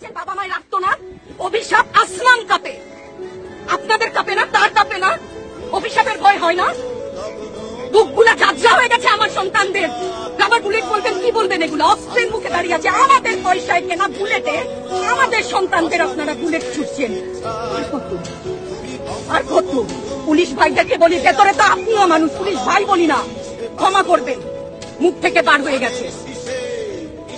গেছেন বাবা মায় রাখতো না অভিশাপ আসমান কাপে। আপনাদের কাপে না, তার কাপে না। অভিশাপের ভয় হয় না। বুকগুলা ঝাঁঝরা হয়ে গেছে আমার সন্তানদের। রাবার বুলেট বলবেন, কি বলবেন এগুলো? অস্ত্রের মুখে দাঁড়িয়ে আছে। আমাদের পয়সায় কেনা বুলেটে আমাদের সন্তানদের আপনারা বুলেট ছুটছেন। আর কত? পুলিশ ভাইদেরকে বলি, ভেতরে তো আপনিও মানুষ, পুলিশ ভাই বলি না। ক্ষমা করবেন। মুখ থেকে বার হয়ে গেছে।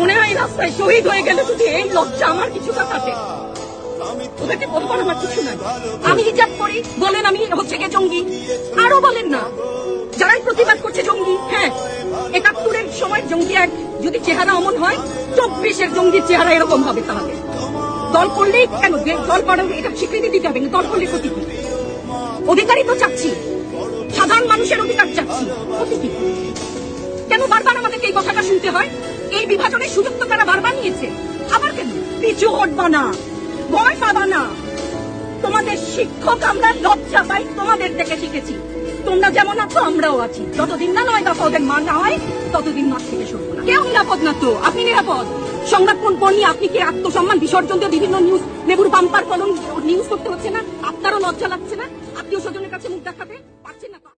মনে হয় রাস্তায় শহীদ হয়ে গেলে যদি এই লজ্জা, আমার কিছুটা থাকে ওদেরকে বলবার আমার কিছু নাই। আমি হিজাব করি, বলেন আমি হচ্ছে গিয়ে জঙ্গি? আরও বলেন না। যারাই প্রতিবাদ করছে জঙ্গি হ্যাঁ একাত্তরের সময় জঙ্গি এক, যদি চেহারা অমন হয়, চব্বিশের জঙ্গির চেহারা এরকম হবে তাহলে। দল করলেই কেন? দল করার এটা স্বীকৃতি দিতে হবে দল করলে ক্ষতি কি? অধিকারই তো চাচ্ছি। সাধারণ মানুষের অধিকার চাচ্ছি। ক্ষতি কি? কেন বারবার আমাদেরকে এই কথাটা শুনতে হয়? এই বিভাজনের সুযোগ তো তারা বারবার নিয়েছে। আবার কেন? পিছু হটবা না। ভয় পাবা না। তোমাদের শিক্ষক আমরা লজ্জা পাই, তোমাদের থেকে শিখেছি। তোমরা যেমন আছো, আমরাও আছি। যতদিন না নয় দফা ওদের মার না হয়, ততদিন মাঠ থেকে সরবো না। কেউ নিরাপদ না তো? আপনি নিরাপদ? সংরক্ষণ কর্মী আপনি কি আত্মসম্মান? বিসর্জন দিয়ে বিভিন্ন নিউজ লেবুর বাম্পার কলম নিউজ করতে হচ্ছে না? আপনারও লজ্জা লাগছে না? আত্মীয় স্বজনের কাছে মুখ দেখাতে